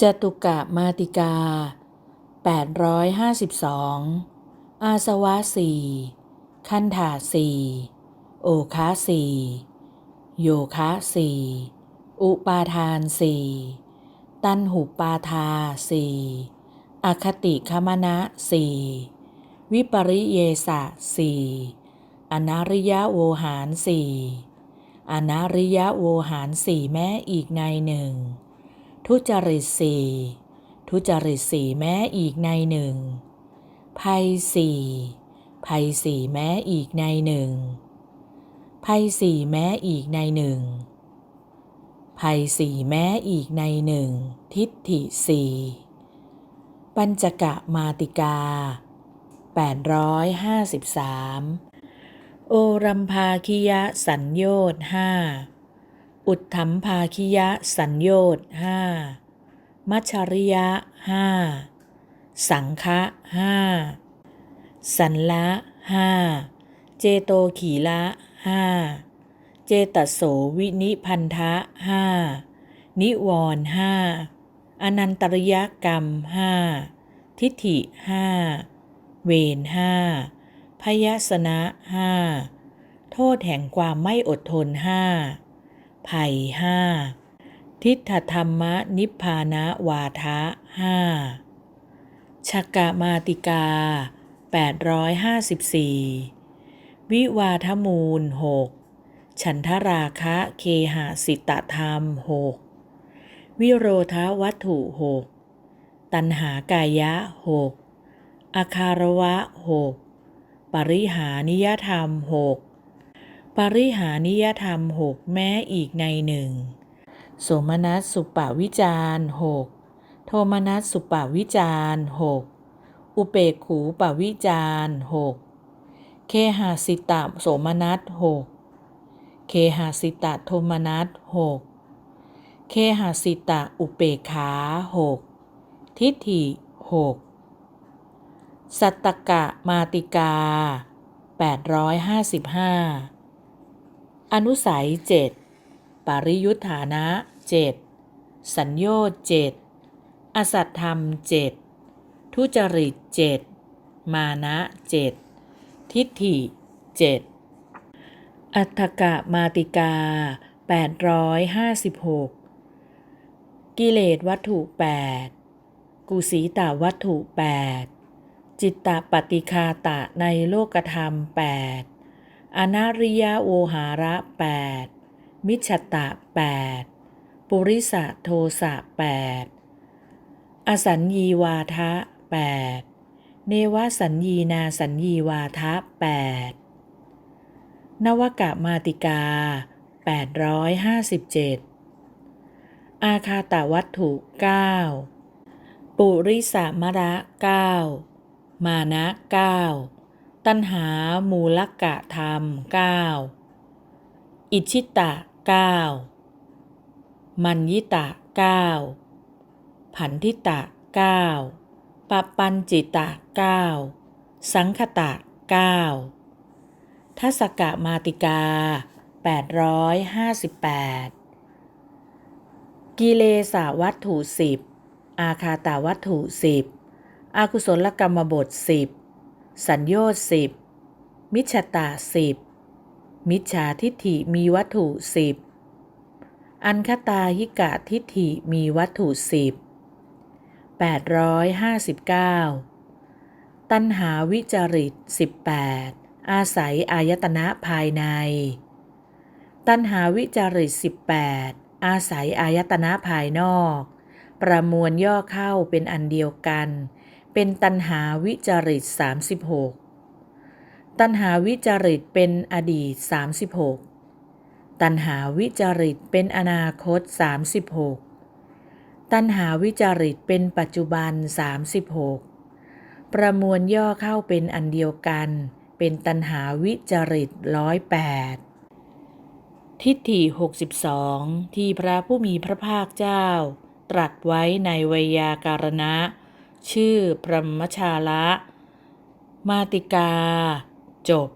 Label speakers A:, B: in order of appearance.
A: จตุกะมาติกา 852 อาสวะสี่คันธาสี่โอคาสี่โยคะสี่อุปาทานสี่ตันหุปาทาสี่อคติคมณะสี่วิปริเยสะสี่อนาริยะโวหารสี่อนาริยะโวหารสี่แม้อีกในหนึ่ง ทุจริตสี่ทุจริตสี่แม้อีกในหนึ่งภัยสี่ภัยสี่แม้อีกในหนึ่งภัยสี่แม้อีกในหนึ่งภัยสี่แม้อีกในหนึ่งทิฏฐิสี่ปัญจกะมาติกา 853 โอรัมภาคิยะสัญโยชน์ห้า อุทธัมภาคิยะสัญโยชน์ห้ามัชริยะห้าสังฆะห้าสันละห้าเจโตขีละห้าเจตโสวินิพันธะห้านิวรณ์ห้าอนันตริยกรรมห้าทิฏฐิห้าเวรห้าพยสนะห้าโทษแห่งความไม่อดทนห้า ภัยห้าทิฏฐธรรมนิพพานะวาทะห้าชกามาติกา 854 วิวาทมูลหกฉันทราคะเคหสิตธรรมหกวิโรธวัตถุหกตัณหากายะหกอาคารวะหกปริหานิยธรรมหก ปริหานิยธรรมหกแม้อีกในหนึ่งโสมนัสสุปาวิจารหกโทมนัสสุปาวิจารหกอุเปกขูปวิจารหกเคหาสิตะโสมนัสหกเคหาสิตะโทมนัสหกเคหาสิตะอุเปกขาหกทิฏฐิหกสัตตกะมาติกา 855 อนุสัยเจ็ดปริยุทธานะเจ็ดสัญโยชน์เจ็ดอสัตธรรมเจ็ดทุจริตเจ็ดมานะเจ็ดทิฏฐิเจ็ดอัฏฐกะมาติกา 856 กิเลสวัตถุ 8 กุสีตาวัตถุ 8 จิตตปฏิคาตะในโลกธรรม 8 อนาริยโวหาระ 8 มิชตะ 8 ปุริสะโทสะ 8 อสัญญีวาทะ 8 เนวสัญญีนาสัญญีวาทะ 8 นวกะมาติกา 857 อาคาตวัตถุ 9 ปุริสามระ 9 มานะ 9 ตัณหามูลกะธรรม 9 อิชิตะ 9 มัญยิตะ 9 ผันทิตะ 9ปปัญจิตะ 9 สังคตะ 9 ทัศกะมาติกา 858 กิเลสาวัตถุ10อาคาตาวัตถุ10อากุศลกรรมบท10 สัญโยชน์10มิจฉตา10มิจฉาทิฏฐิมีวัตถุ10อันคตาหิกะทิฏฐิมีวัตถุ10 859ตัณหาวิจริต18อาศัยอายตนะภายใน ตัณหาวิจริต18อาศัยอายตนะภายนอก ประมวลย่อเข้าเป็นอันเดียวกัน เป็นตัณหาวิจริต 36 ตัณหาวิจริตเป็นอดีต 36 ตัณหาวิจริตเป็นอนาคต 36 ตัณหาวิจริตเป็นปัจจุบัน 36 ประมวลย่อเข้าเป็นอันเดียวกัน เป็นตัณหาวิจริตร้อยแปดทิฏฐิ62 ที่พระผู้มีพระภาคเจ้า ตรัสไว้ในไวยาการณะ ชื่อพรหมชาละ มาติกา จบ